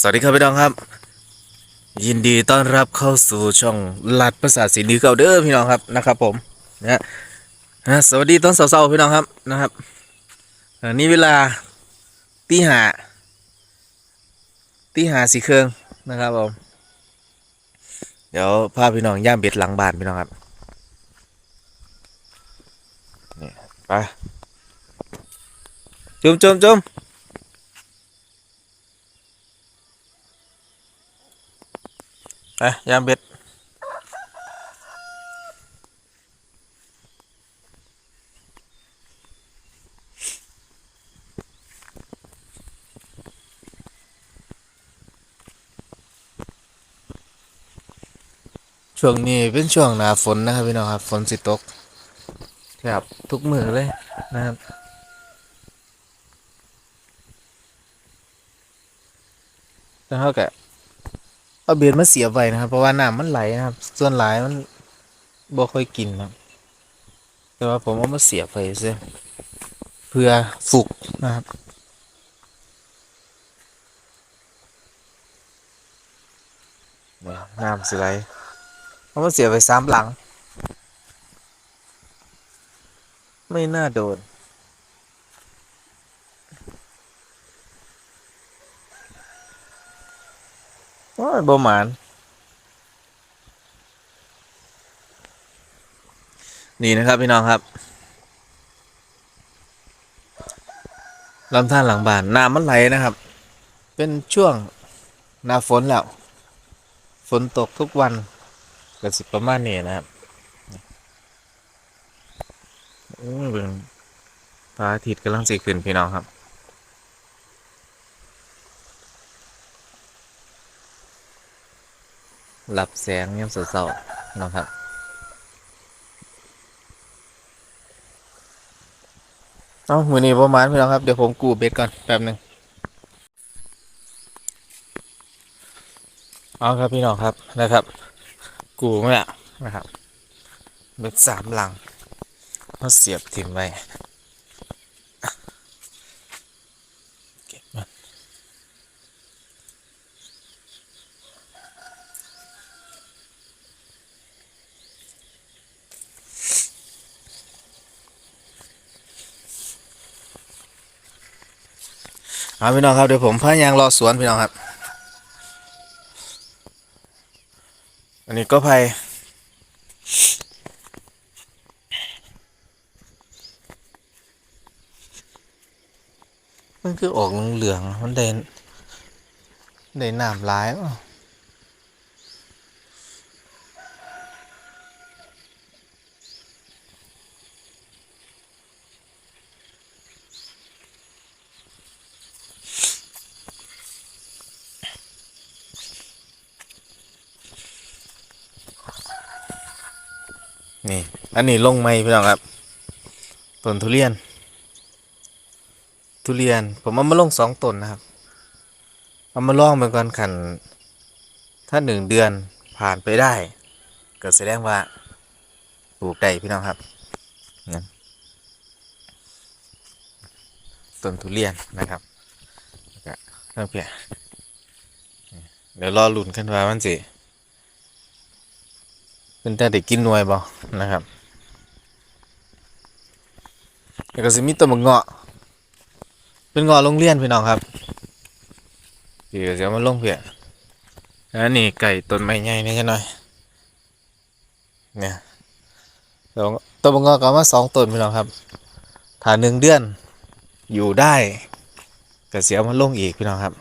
สวัสดีครับพี่น้องครับ ยินดีต้อนรับเข้าสู่ช่องลัดภาษาสีดีเก่าเด้อพี่น้องครับนะครับ ผมนะนะสวัสดีตอนเสาร์ๆพี่น้องครับนะครับนี่เวลาตีหาตีหาสีเครื่องนะครับผมเดี๋ยวพาพี่น้องย่ามเบ็ดหลังบ้านพี่น้องครับนี่ไปจุ่มจุ่มจุ่ม ไปยามเบ็ดช่วงนี้เป็นช่วงหนาฝนนะครับพี่น้องครับ ฝนสิตกแทบทุกมือเลยนะครับแล้วเขาก็ เอาเบียดมาเสียบไว้นะครับ เพราะว่าน้ำมันไหลนะครับ ส่วนหลายมันบ่ค่อยกินครับ แต่ว่าผมเอามาเสียบไว้ซะเพื่อฝึกนะครับน้ำสิไหลเอามาเสียไว้สามหลัง ไม่น่าโดน ยบ่หมาน นี่นะครับพี่น้องครับลำธารหลังบ้านน้ำมันไหลนะครับ เป็นช่วงหน้าฝนแล้ว ฝนตกทุกวันก็สิประมาณนี้นะครับโอ้ยเบิ่งพระอาทิตย์กำลังสิขึ้นพี่น้องครับ หลับแสงยามเสาๆนะครับเอามือนี้ประมาณพี่น้องครับ เดี๋ยวผมกูเบ็ดก่อนแป๊บหนึ่งเอาครับพี่น้องครับนะครับ กูไม่ละนะครับเบ็ดสามหลังมาเสียบทิ้งไว้ เอาพี่น้องครับเดี๋ยวผมพายางรอสวนพี่น้องครับ อันนี้ก็ไผ่มันคือออกเหลืองๆมันเด่นเด่นน้ำร้ายอะ นี่ อันนี้ลงไหมพี่น้องครับต้นทุเรียน ทุเรียน ผมเอามาลงสองต้นนะครับ เอามาลองเป็นก่อนขัน ถ้าหนึ่งเดือนผ่านไปได้ ก็แสดงว่าปลูกได้พี่น้องครับนั่นต้นทุเรียนนะครับแล้วก็เริ่มเปียเดี๋ยวรอลุ่นกันว่ามันสิ เป็นแต่ได้กินหน่วยบ่นะครับแล้วก็สิมีต้นมะเงาะ เป็นเงาะโรงเรียนพี่น้องครับเดี๋ยวจะมาลงเพียอันนี้ไก่ต้นไม้ใหญ่นี่ใช่หน่อยเนี่ยต้นมะเงาะก็เอามาสองต้นพี่น้องครับถ้าหนึ่งเดือนอยู่ได้ก็เสียมาลงอีกพี่น้องครับ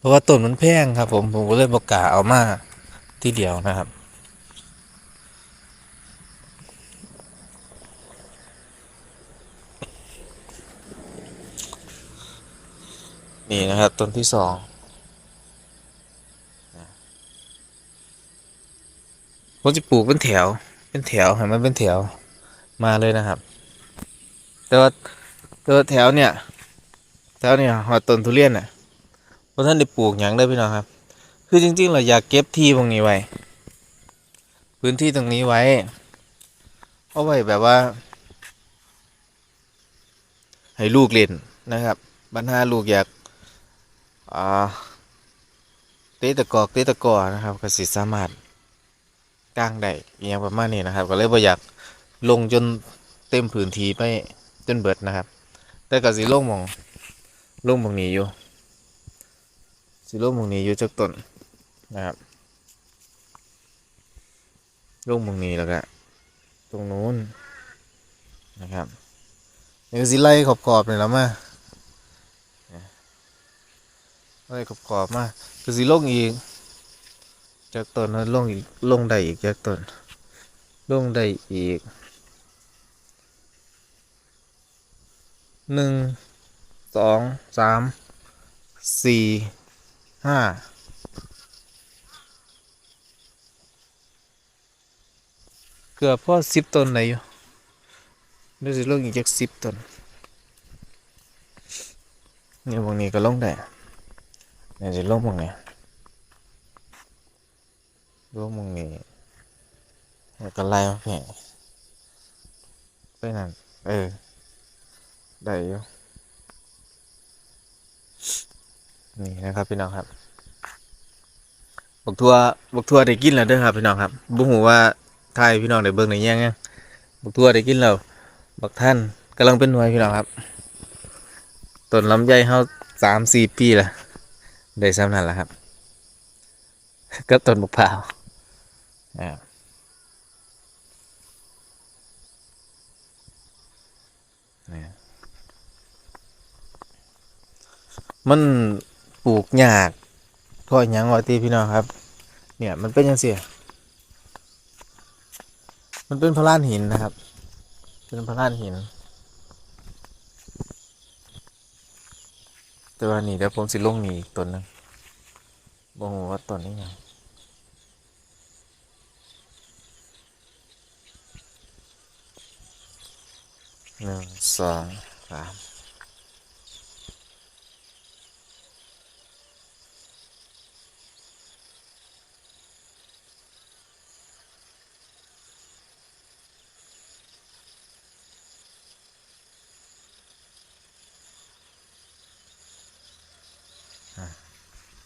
เพราะว่าต้นมันแพงครับ ผมผมก็เลยบอกกาเอามาที่เดียวนะครับนี่นะครับต้นที่สองผมจะปลูกเป็นแถว เป็นแถวให้มันเป็นแถวมาเลยนะครับ แต่ว่าแต่ว่าแถวเนี่ย แถวเนี่ยหอต้นทุเรียนน่ะ เพราะท่านได้ปลูกอย่างได้พี่น้องครับ คือจริงๆเราอยากเก็บที่ตรงนี้ไว้ พื้นที่ตรงนี้ไว้เอาไว้แบบว่า ให้ลูกเล่นนะครับปัญหาลูกอยากอ่าเตะตะกอกเตะตะกอนะครับก็สิสามารถกางได้อย่างประมาณนี้นะครับ ก็เลยบ่อยากลงจนเต็มพื้นที่ไปจนเบิดนะครับ แต่ก็สิลงมองลงมองนี้อยู่ สิลงหมงนี้อยู่จักต้นนะครับลงหมงนี้แล้วก็ตรงนู้นนะครับนี่ก็สิไล่ขอบๆนี่แล้วมาไล่ขอบๆมาก็สิลงอีกจากต้นนั้นลงอีกลงได้อีกจากต้นลงได้อีกหนึ่งสองสามสี่ ห้าเกือบพ่อสิบต้นไหนอยู่เดี๋ยวสิลงอีกจากสิบต้นนี่พวกนี้ก็ลงได้เดี๋ยวสิลงพวกนี้ลงพวกนี้แล้วก็ไล่มาแผ่ไปนั่นเออได้อยู่ นี่นะครับพี่น้องครับบักทัวบักทัวได้กินแล้วเด้อครับพี่น้องครับบุหูว่าไทยพี่น้องได้เบิ่งได้ยังยังบักทัวได้กินแล้วบักท่านกำลังเป็นหน่วยพี่น้องครับต้นลำไยเฮาสามสี่ปีละได้ซ้ำนั่นแหละครับ ก็ต้นบักพร้าวอ่านี่มัน ปลูกหยากเพราะหยังวะตีพี่น้องครับ เนี่ยมันเป็นยังเสียมันเป็นพลานหินนะครับ เป็นพลานหิน แต่ว่านี่เดี๋ยวผมสิลงนี่อีกต้นหนึงบ่ฮู้ว่าต้นนี้หยังหนึ่งสองสาม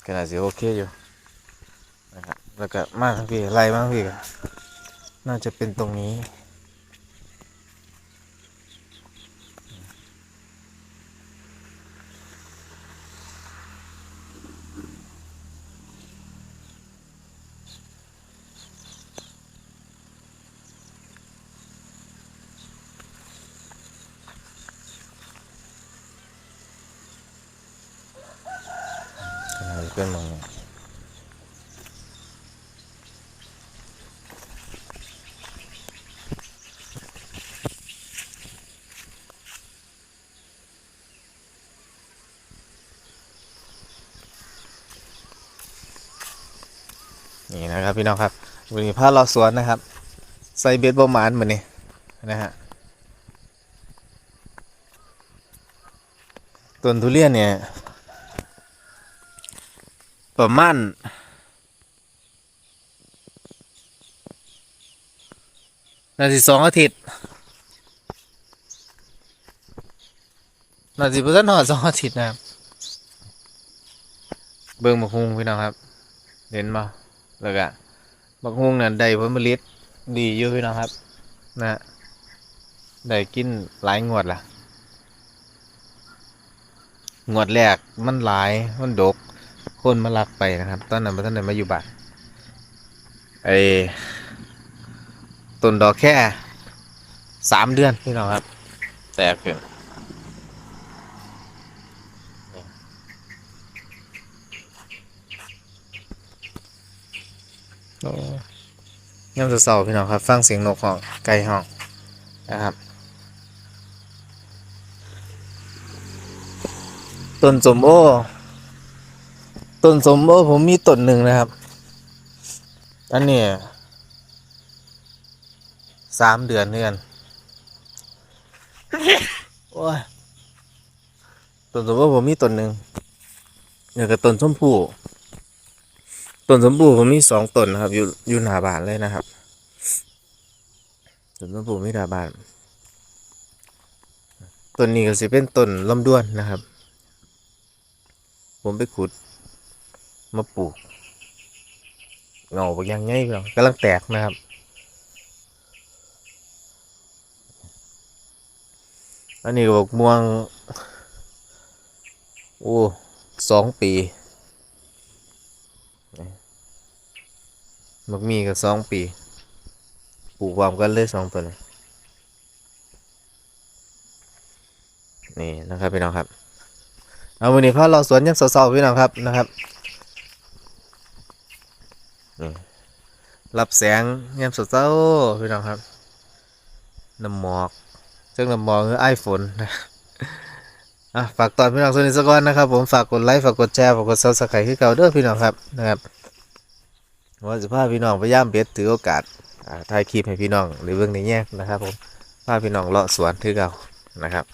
ก็น่าจะโอเคอยู่นะครับแล้วก็มาทั้งพี่ไล่มาทางพี่ก็น่าจะเป็นตรงนี้ ก็น่าจะเป็นตรงนี้นี่นะครับพี่น้องครับวันนี้พาเราสวนนะครับ ใส่เบ็ดประมาณเหมือนนี้นะฮะต้นทุเรียนเนี่ย ประมาณนาทีสองอาทิตย์นาทีเพื่อนหอดสองอาทิตย์นะครับ เบิ่งบักฮุงพี่น้องครับ เห็นมาแล้วก็บักฮุงนั่นได้ผลผลิตดีอยู่พี่น้องครับ นะฮะได้กินหลายงวดละงวดแรกมันหลายมันดก คนมาลักไปนะครับ ตอนนั้นพระท่านได้มาอยู่บ้านไอ้ต้นดอกแค่สามเดือนพี่น้องครับ แตกขึ้นโอ้ย่ำเสาๆพี่น้องครับ ฟังเสียงนกห้องไก่ห้องนะครับต้นสมโอ ต้นสมโอผมมีต้นหนึ่งนะครับ อันนี้สามเดือนเนื่อนโอ้ยต้นสมโอผมมีต้นหนึ่งเนี่ยกับต้นชมพู่ต้นชมพู่ผมมีสองต้นนะครับ อยู่อยู่หน้าบ้านเลยนะครับต้นชมพู่มีหน้าบ้านต้นนี้ก็สิเป็นต้นลำด้วนนะครับ ผมไปขุด มาปลูกเงาบางอย่างไงพี่น้องกำลังแตกนะครับอันนี้บอกม่วง โอ้สองปีมักมีก็สองปี ปลูกความกันเลยสองตัวนี้นี่นะครับพี่น้องครับ เอาวันนี้พาเราสวนยังสาวๆพี่น้องครับนะครับ รับแสงเงียามสาวๆพี่น้องครับน้ำหมอกซึ่งน้ำหมอกคือไอฝนนะอะฝากตอนพี่น้องสนิทสักอนนะครับ ผมฝากกดไลค์ฝากกดแชร์ฝากกดซับสไครต์ให้เก่าเด้อพี่น้องครับนะครับว่าจะพาพี่น้องพยายามเบ็ดถือโอกาสถ่ายคลิปให้พี่น้องหรือเบื้องในแง่นะครับ ผมพาพี่น้องเลาะสวนถือเก่านะครับ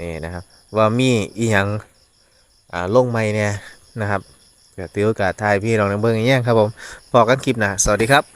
นี่นะครับ ว่ามีอีหยังอ่าลงไม่เนี่ยนะครับ ก็ถือโอกาสทายพี่น้องดังเบื้องในแง่ครับผมพอกันคลิปหนะสวัสดีครับ